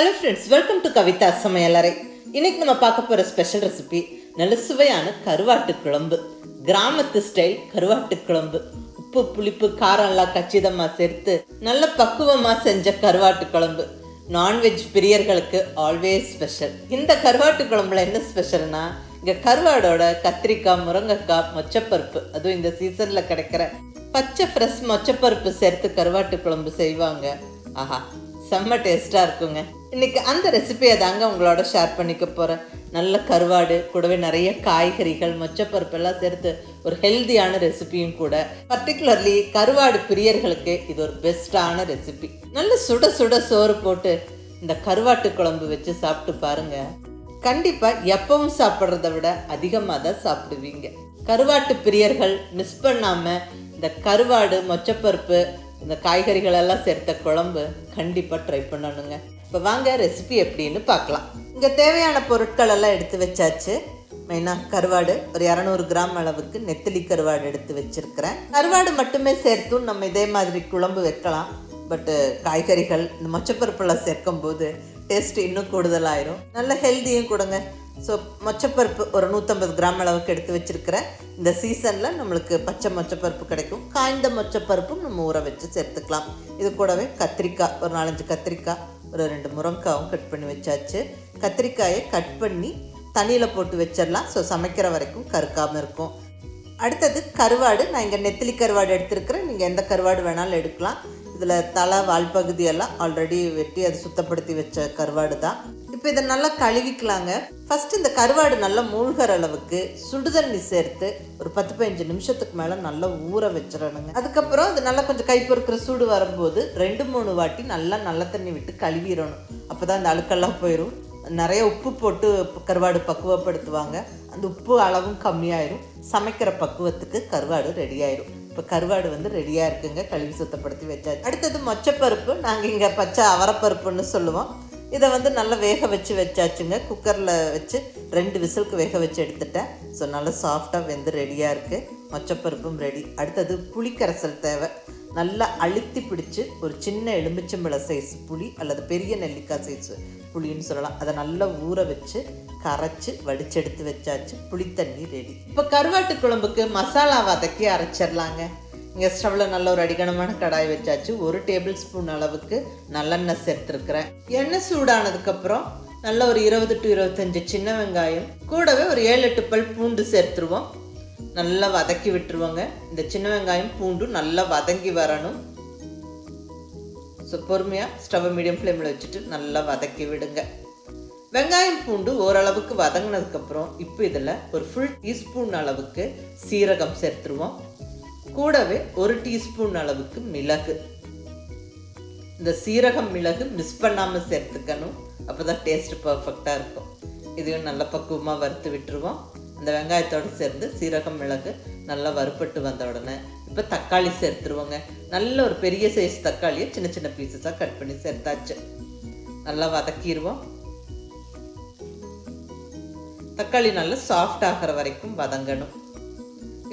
Hello friends welcome to Kavitha சமையலறை இன்னைக்கு நம்ம பார்க்க போகிற ஸ்பெஷல் ரெசிபி நல்ல சுவையான கருவாட்டு குழம்பு. கிராமத்து ஸ்டைல் கருவாட்டு குழம்பு. உப்பு புளிப்பு காரம்லாம் கச்சிதமாக சேர்த்து நல்ல பக்குவமாக செஞ்ச கருவாட்டு குழம்பு. நான்வெஜ் பிரியர்களுக்கு ஆல்வேஸ் ஸ்பெஷல் இந்த கருவாட்டு குழம்புல என்ன ஸ்பெஷல்னா இங்கே கருவாடோட கத்திரிக்காய் முருங்கைக்காய் மொச்சப்பருப்பு அதுவும் இந்த சீசனில் கிடைக்கிற பச்சை ஃப்ரெஷ் மொச்சப்பருப்பு சேர்த்து கருவாட்டு குழம்பு செய்வாங்க. ஆஹா செம்ம டேஸ்ட்டாக இருக்குங்க. இன்னைக்கு அந்த ரெசிபியை தாங்க உங்களோட ஷேர் பண்ணிக்க போகிறேன் நல்ல கருவாடு கூடவே நிறைய காய்கறிகள் மொச்சப்பருப்பெல்லாம் சேர்த்து ஒரு ஹெல்த்தியான ரெசிபியும் கூட. பர்டிகுலர்லி கருவாடு பிரியர்களுக்கு இது ஒரு பெஸ்ட்டான ரெசிபி நல்ல சுட சுட சோறு போட்டு இந்த கருவாட்டு குழம்பு வச்சு சாப்பிட்டு பாருங்க. கண்டிப்பாக எப்பவும் சாப்பிட்றத விட அதிகமாக தான் சாப்பிடுவீங்க. கருவாட்டு பிரியர்கள் மிஸ் பண்ணாமல் இந்த கருவாடு மொச்சப்பருப்பு இந்த காய்கறிகளெல்லாம் சேர்த்த குழம்பு கண்டிப்பாக ட்ரை பண்ணணுங்க. இப்போ வாங்க ரெசிபி எப்படின்னு பார்க்கலாம். இங்கே தேவையான பொருட்கள் எல்லாம் எடுத்து வச்சாச்சு. மெயினாக கருவாடு ஒரு இரநூறு கிராம் அளவுக்கு நெத்திலி கருவாடு எடுத்து வச்சுருக்கிறேன். கருவாடு மட்டுமே சேர்த்தும் நம்ம இதே மாதிரி குழம்பு வைக்கலாம். பட்டு uh, காய்கறிகள் இந்த மொச்சப்பருப்பெல்லாம் சேர்க்கும் போது டேஸ்ட் இன்னும் கூடுதலாயிரும். நல்ல ஹெல்த்தியும் கொடுங்க. ஸோ மொச்சப்பருப்பு ஒரு நூற்றம்பது கிராம் அளவுக்கு எடுத்து வச்சுருக்கிறேன். இந்த சீசனில் நம்மளுக்கு பச்சை மொச்சப்பருப்பு கிடைக்கும். காய்ந்த மொச்சப்பருப்பும் நம்ம ஊற வச்சு சேர்த்துக்கலாம். இது கூடவே கத்திரிக்காய் ஒரு நாலஞ்சு கத்திரிக்காய் ஒரு ரெண்டு முருங்காவும் கட் பண்ணி வச்சாச்சு. கத்திரிக்காயை கட் பண்ணி தண்ணியில் போட்டு வச்சிடலாம். ஸோ சமைக்கிற வரைக்கும் கருக்காமல் இருக்கும். அடுத்தது கருவாடு. நான் இங்கே நெத்திலி கருவாடு எடுத்திருக்கிறேன். நீங்கள் எந்த கருவாடு வேணாலும் எடுக்கலாம். இதில் தலை வால் பகுதியெல்லாம் ஆல்ரெடி வெட்டி அதை சுத்தப்படுத்தி வச்ச கருவாடு தான். இப்போ இதை நல்லா கழுவிக்கலாங்க. ஃபஸ்ட்டு இந்த கருவாடு நல்லா மூழ்கிற அளவுக்கு சுடுதண்ணி சேர்த்து ஒரு பத்து பதினஞ்சு நிமிஷத்துக்கு மேலே நல்லா ஊற வச்சிடணுங்க. அதுக்கப்புறம் அது நல்லா கொஞ்சம் கை பொறுக்கிற சூடு வரும்போது ரெண்டு மூணு வாட்டி நல்லா நல்ல தண்ணி விட்டு கழுவிடணும். அப்போ தான் இந்த அழுக்கெல்லாம் போயிடும் நிறைய உப்பு போட்டு கருவாடு பக்குவப்படுத்துவாங்க. அந்த உப்பு அளவும் கம்மியாயிரும். சமைக்கிற பக்குவத்துக்கு கருவாடு ரெடி ஆயிரும் இப்போ கருவாடு வந்து ரெடியாக இருக்குங்க. கழுவி சுத்தப்படுத்தி வச்சாச்சு. அடுத்தது மொச்சப்பருப்பு. நாங்கள் இங்கே பச்சை அவரப்பருப்புன்னு சொல்லுவோம். இதை வந்து நல்லா வேக வச்சு வச்சாச்சுங்க. குக்கரில் வச்சு ரெண்டு விசிலுக்கு வேக வச்சு எடுத்துட்டேன். ஸோ நல்லா சாஃப்டாக வெந்து ரெடியாக இருக்குது மொச்சப்பருப்பும் ரெடி அடுத்தது புளிக்கரைசல் தேவை. நல்லா அழுத்தி பிடிச்சி ஒரு சின்ன எலுமிச்சம்பழ சைஸ் புளி அல்லது பெரிய நெல்லிக்காய் சைஸ் புளின்னு சொல்லலாம். அதை நல்லா ஊற வச்சு கரைச்சி வடிச்செடுத்து வச்சாச்சு. புளித்தண்ணி ரெடி இப்போ கருவாட்டு குழம்புக்கு மசாலா வதக்கி அரைச்சிடலாங்க. இங்கே ஸ்டவ்வில் நல்ல ஒரு அடிகனமான கடாய் வச்சாச்சு. ஒரு டேபிள் ஸ்பூன் அளவுக்கு நல்லெண்ணெய் சேர்த்துருக்குறேன். எண்ணெய் சூடானதுக்கப்புறம் நல்ல ஒரு இருபது டு இருபத்தஞ்சு சின்ன வெங்காயம் கூடவே ஒரு ஏழு எட்டு பல் பூண்டு சேர்த்துருவோம். நல்லா வதக்கி விட்டுருவோங்க. இந்த சின்ன வெங்காயம் பூண்டும் நல்லா வதங்கி வரணும். ஸோ பொறுமையாக ஸ்டவ்வை மீடியம் ஃப்ளேமில் வச்சுட்டு நல்லா வதக்கி விடுங்க. வெங்காயம் பூண்டு ஓரளவுக்கு வதங்கினதுக்கப்புறம் இப்போ இதில் ஒரு ஃபுல் டீஸ்பூன் அளவுக்கு சீரகம் சேர்த்துருவோம். கூடவே ஒரு டீஸ்பூன் அளவுக்கு மிளகு. இந்த சீரகம் மிளகு மிஸ் பண்ணாமல் சேர்த்துக்கணும். அப்போ தான் டேஸ்ட் பர்ஃபெக்டாக இருக்கும். இதையும் நல்ல பக்குவமாக வறுத்து விட்டுருவோம். அந்த வெங்காயத்தோடு சேர்ந்து சீரகம் மிளகு நல்லா வறுப்பட்டு வந்த உடனே இப்போ தக்காளி சேர்த்துருவோங்க. நல்ல ஒரு பெரிய சைஸ் தக்காளியை சின்ன சின்ன பீசஸாக கட் பண்ணி சேர்த்தாச்சு. நல்லா வதக்கிடுவோம் தக்காளி நல்லா சாஃப்ட் ஆகிற வரைக்கும் வதங்கணும்.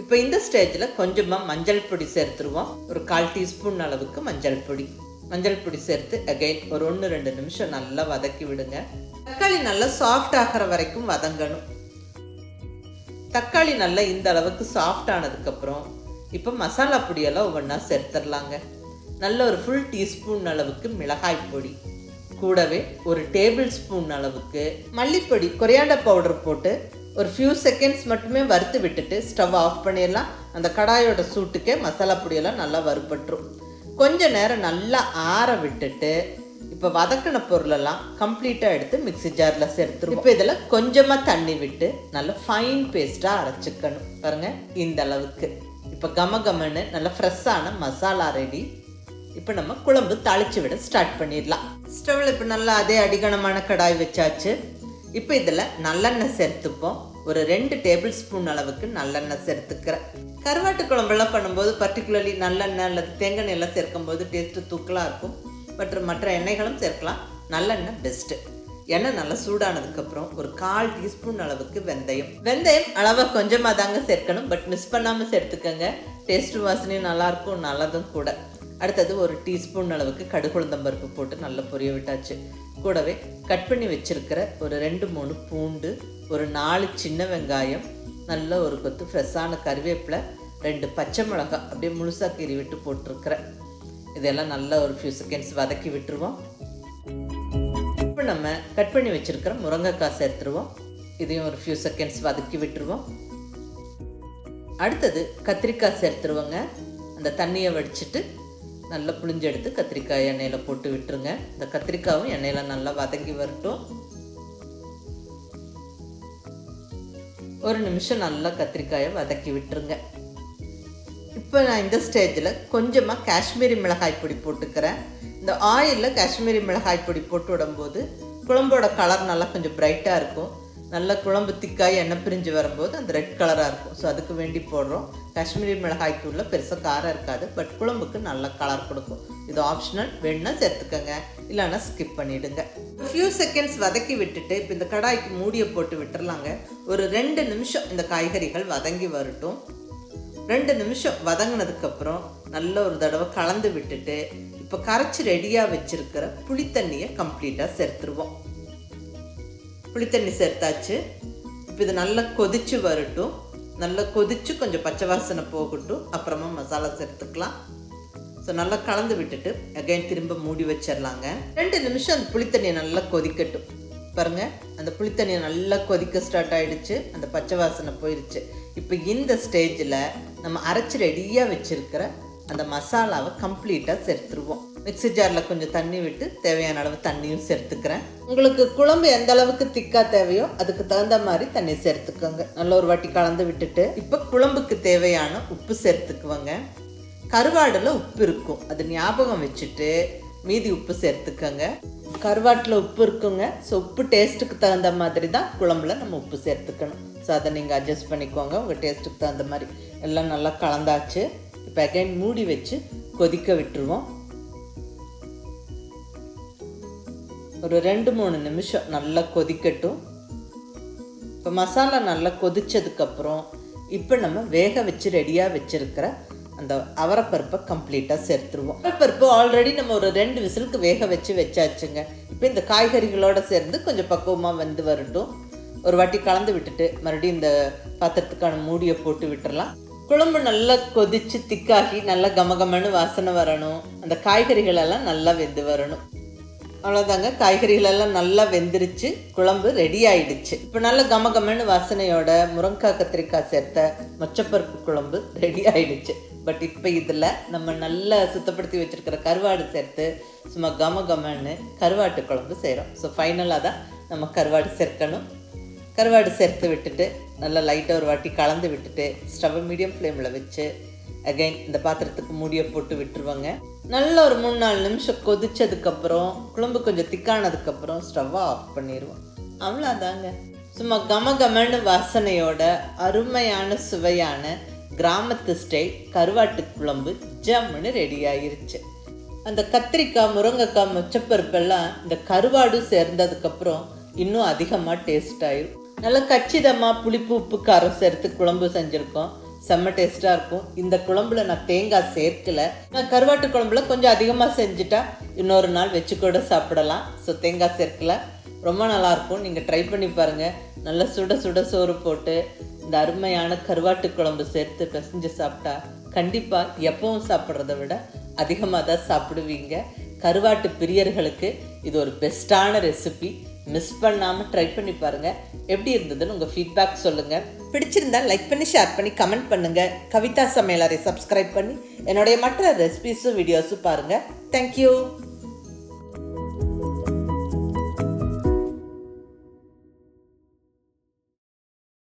இப்போ இந்த ஸ்டேஜில் கொஞ்சமாக மஞ்சள் பொடி சேர்த்துருவோம். ஒரு கால் டீஸ்பூன் அளவுக்கு மஞ்சள் பொடி. மஞ்சள் பொடி சேர்த்து அகைன் ஒரு ஒன்று ரெண்டு நிமிஷம் நல்லா வதக்கி விடுங்க. தக்காளி நல்லா சாஃப்ட் ஆகிற வரைக்கும் வதங்கணும். தக்காளி நல்லா இந்த அளவுக்கு சாஃப்ட் ஆனதுக்கப்புறம் இப்போ மசாலா பொடியெல்லாம் ஒவ்வொன்றா சேர்த்துடலாங்க. நல்ல ஒரு ஃபுல் டீஸ்பூன் அளவுக்கு மிளகாய் பொடி. கூடவே ஒரு டேபிள் ஸ்பூன் அளவுக்கு மல்லிப்பொடி கொரியாண்டர் பவுடர் போட்டு ஒரு ஃபியூ செகண்ட்ஸ் மட்டுமே வறுத்து விட்டுட்டு ஸ்டவ் ஆஃப் பண்ணிடலாம். அந்த கடாயோட சூட்டுக்கே மசாலா பொடியெல்லாம் நல்லா வறுபட்டுரும். கொஞ்ச நேரம் நல்லா ஆற விட்டுட்டு இப்போ வதக்கின பொருளெல்லாம் கம்ப்ளீட்டாக எடுத்து மிக்ஸி ஜாரில் சேர்த்துருவோம். இப்போ இதில் கொஞ்சமாக தண்ணி விட்டு நல்லா ஃபைன் பேஸ்ட்டாக அரைச்சிக்கணும். பாருங்கள் இந்த அளவுக்கு. இப்போ கம கமன்னு நல்லா ஃப்ரெஷ்ஷான மசாலா ரெடி இப்போ நம்ம குழம்பு தாளித்து விட ஸ்டார்ட் பண்ணிடலாம். ஸ்டவ்வில் இப்போ நல்லா அதே அடிகனமான கடாய் வச்சாச்சு. இப்போ இதில் நல்லெண்ணெய் சேர்த்துப்போம். ஒரு ரெண்டு டேபிள் ஸ்பூன் அளவுக்கு நல்லெண்ணெய் சேர்த்துக்கிறேன். கருவாட்டு குழம்பெல்லாம் பண்ணும்போது பர்டிகுலர்லி நல்லெண்ணெய் அல்லது தேங்காய் எல்லாம் சேர்க்கும்போது டேஸ்ட்டு தூக்கலாக இருக்கும். மற்றும் மற்ற எண்ணெய்களும் சேர்க்கலாம். நல்லெண்ணெய் பெஸ்ட்டு எண்ணெய் நல்லா சூடானதுக்கப்புறம் ஒரு கால் டீஸ்பூன் அளவுக்கு வெந்தயம். வெந்தயம் அளவாக கொஞ்சமாக தாங்க சேர்க்கணும். பட் மிஸ் பண்ணாமல் சேர்த்துக்கோங்க. டேஸ்ட்டு வாசனையும் நல்லாயிருக்கும் நல்லதும் கூட. அடுத்தது ஒரு டீஸ்பூன் அளவுக்கு கடுகுளுந்தம் பருப்பு போட்டு நல்லா பொரிய விட்டாச்சு. கூடவே கட் பண்ணி வச்சிருக்கிற ஒரு ரெண்டு மூணு பூண்டு ஒரு நாலு சின்ன வெங்காயம் நல்ல ஒரு கொத்து ஃப்ரெஷ்ஷான கருவேப்பிலை ரெண்டு பச்சை மிளகாய் அப்படியே முழுசாக கீறி விட்டு போட்டிருக்கிறேன் இதெல்லாம் நல்லா ஒரு ஃபியூ செகண்ட்ஸ் வதக்கி விட்டுருவோம். இப்போ நம்ம கட் பண்ணி வச்சிருக்கிற முருங்கைக்காய் சேர்த்துருவோம். இதையும் ஒரு ஃபியூ செகண்ட்ஸ் வதக்கி விட்டுருவோம். அடுத்தது கத்திரிக்காய் சேர்த்துருவோங்க. அந்த தண்ணியை வடிச்சிட்டு நல்லா புளிஞ்சு எடுத்து கத்திரிக்காய் எண்ணெயில் போட்டு விட்டுருங்க. இந்த கத்திரிக்காயும் எண்ணெயில் நல்லா வதங்கி வரட்டும். ஒரு நிமிஷம் நல்லா கத்திரிக்காயை வதக்கி விட்டுருங்க. இப்போ நான் இந்த ஸ்டேஜில் கொஞ்சமாக காஷ்மீரி மிளகாய் பொடி போட்டுக்கிறேன். இந்த ஆயிலில் காஷ்மீரி மிளகாய் பொடி போட்டு விடும்போது குழம்போட கலர் நல்லா கொஞ்சம் பிரைட்டாக இருக்கும். நல்ல குழம்பு திக்காய் எண்ணெய் பிரிஞ்சு வரும்போது அந்த ரெட் கலராக இருக்கும். ஸோ அதுக்கு வேண்டி போடுறோம். காஷ்மீரி மிளகாய் தூளில் பெருசாக காரம் இருக்காது பட் குழம்புக்கு நல்ல கலர் கொடுக்கும். இது ஆப்ஷனல் வேணும்னா சேர்த்துக்கோங்க. இல்லைன்னா ஸ்கிப் பண்ணிவிடுங்க ஃபியூ செகண்ட்ஸ் வதக்கி விட்டுட்டு இப்போ இந்த கடாய்க்கு மூடியை போட்டு விட்டுறலாங்க. ஒரு ரெண்டு நிமிஷம் இந்த காய்கறிகள் வதங்கி வரட்டும். ரெண்டு நிமிஷம் வதங்கினதுக்கப்புறம் நல்ல ஒரு தடவை கலந்து விட்டுட்டு இப்போ கரைச்சி ரெடியாக வச்சுருக்கிற புளித்தண்ணியை கம்ப்ளீட்டாக சேர்த்துருவோம். புளித்தண்ணி சேர்த்தாச்சு. இப்போ இது நல்லா கொதிச்சு வரட்டும். நல்லா கொதிச்சு கொஞ்சம் பச்சை வாசனை போகட்டும். அப்புறமா மசாலா சேர்த்துக்கலாம். ஸோ நல்லா கலந்து விட்டுட்டு அகைன் திரும்ப மூடி வச்சிடலாங்க. ரெண்டு நிமிஷம் அந்த புளித்தண்ணியை நல்லா கொதிக்கட்டும். பாருங்க அந்த புளித்தண்ணியை நல்லா கொதிக்க ஸ்டார்ட் ஆயிடுச்சு. அந்த பச்சை வாசனை போயிடுச்சு இப்போ இந்த ஸ்டேஜில் நம்ம அரைச்சி ரெடியாக வச்சுருக்கிற அந்த மசாலாவை கம்ப்ளீட்டாக சேர்த்துருவோம். மிக்ஸி ஜாரில் கொஞ்சம் தண்ணி விட்டு தேவையான அளவு தண்ணியும் சேர்த்துக்கிறேன். உங்களுக்கு குழம்பு எந்த அளவுக்கு திக்காக தேவையோ அதுக்கு தகுந்த மாதிரி தண்ணி சேர்த்துக்கோங்க. நல்ல ஒரு வாட்டி கலந்து விட்டுட்டு இப்போ குழம்புக்கு தேவையான உப்பு சேர்த்துக்குவோங்க. கருவாடில் உப்பு இருக்கும். அது ஞாபகம் வச்சுட்டு மீதி உப்பு சேர்த்துக்கோங்க. கருவாட்டில் உப்பு இருக்குங்க. ஸோ உப்பு டேஸ்ட்டுக்கு தகுந்த மாதிரி தான் குழம்புல நம்ம உப்பு சேர்த்துக்கணும். ஸோ அதை நீங்கள் அட்ஜஸ்ட் பண்ணிக்கோங்க. உங்கள் டேஸ்ட்டுக்கு தகுந்த மாதிரி. எல்லாம் நல்லா கலந்தாச்சு. இப்போ அகைன் மூடி வச்சு கொதிக்க விட்டுருவோம். ஒரு ரெண்டு மூணு நிமிஷம் நல்லா கொதிக்கட்டும். இப்போ மசாலா நல்லா கொதிச்சதுக்கப்புறம் இப்போ நம்ம வேக வச்சு ரெடியாக வச்சுருக்கிற அந்த அவரைப்பருப்பை கம்ப்ளீட்டாக சேர்த்துருவோம். அவரப்பருப்பு ஆல்ரெடி நம்ம ஒரு ரெண்டு விசிலுக்கு வேக வச்சு வச்சாச்சுங்க. இப்போ இந்த காய்கறிகளோடு சேர்ந்து கொஞ்சம் பக்குவமாக வந்து வரட்டும். ஒரு வாட்டி கலந்து விட்டுட்டு மறுபடியும் இந்த பாத்திரத்துக்கான மூடியை போட்டு விட்டுறலாம். குழம்பு நல்லா கொதிச்சு திக்காகி நல்லா கமகமன்னு வாசனை வரணும். அந்த காய்கறிகள் எல்லாம் நல்லா வெந்து வரணும். அவ்வளோதாங்க காய்கறிகள் எல்லாம் நல்லா வெந்துருச்சு. குழம்பு ரெடி ஆயிடுச்சு. இப்போ நல்ல கமகமன்னு வாசனையோட முருங்காய் கத்திரிக்காய் சேர்த்த மொச்சப்பருப்பு குழம்பு ரெடி ஆயிடுச்சு. பட் இப்போ இதில் நம்ம நல்லா சுத்தப்படுத்தி வச்சுருக்கிற கருவாடு சேர்த்து சும்மா கம கமன்னு கருவாட்டு குழம்பு செய்கிறோம் ஸோ ஃபைனலாக தான் நம்ம கருவாடு சேர்க்கணும். கருவாடு சேர்த்து விட்டுட்டு நல்லா லைட்டாக ஒரு வாட்டி கலந்து விட்டுட்டு ஸ்டவ் மீடியம் ஃப்ளேமில் வச்சு அகைன் இந்த பாத்திரத்துக்கு மூடியை போட்டு விட்டுருவாங்க. நல்ல ஒரு மூணு நாலு நிமிஷம் கொதிச்சதுக்கப்புறம் குழம்பு கொஞ்சம் திக்கானதுக்கப்புறம் ஸ்டவ்வை ஆஃப் பண்ணிடுவோம் அவ்வளோதாங்க சும்மா கம கமன்னு வாசனையோட அருமையான சுவையான கிராமத்து ஸ்டைல் கருவாட்டு குழம்பு ஜம்முன்னு ரெடி ஆயிருச்சு. அந்த கத்திரிக்காய் முருங்கைக்காய் மொச்சப்பருப்பெல்லாம் இந்த கருவாடு சேர்ந்ததுக்கப்புறம் இன்னும் அதிகமாக டேஸ்ட் ஆயிடும் நல்லா கச்சிதமாக புளிப்பு உப்பு காரம் சேர்த்து குழம்பு செஞ்சுருக்கோம். செம்ம டேஸ்ட்டாக இருக்கும். இந்த குழம்புல நான் தேங்காய் சேர்க்கல. நான் கருவாட்டு குழம்புல கொஞ்சம் அதிகமாக செஞ்சுட்டா இன்னொரு நாள் வச்சு கூட சாப்பிடலாம். ஸோ தேங்காய் சேர்க்கல. ரொம்ப நல்லாயிருக்கும் நீங்கள் ட்ரை பண்ணி பாருங்கள் நல்லா சுட சுட சோறு போட்டு இந்த அருமையான கருவாட்டு குழம்பு சேர்த்து பிசைஞ்சு சாப்பிட்டா கண்டிப்பாக எப்பவும் சாப்பிட்றத விட அதிகமாக தான் சாப்பிடுவீங்க. கருவாட்டு பிரியர்களுக்கு இது ஒரு பெஸ்ட்டான ரெசிபி மிஸ் பண்ணாமல் ட்ரை பண்ணி பாருங்கள் எப்படி இருந்ததுன்னு உங்கள் ஃபீட்பேக் சொல்லுங்கள் பிடிச்சிருந்தால் லைக் பண்ணி ஷேர் பண்ணி கமெண்ட் பண்ணுங்கள் கவிதா சமையலரை சப்ஸ்கிரைப் பண்ணி என்னுடைய மற்ற ரெசிபிஸும் வீடியோஸும் பாருங்கள் தேங்க்யூ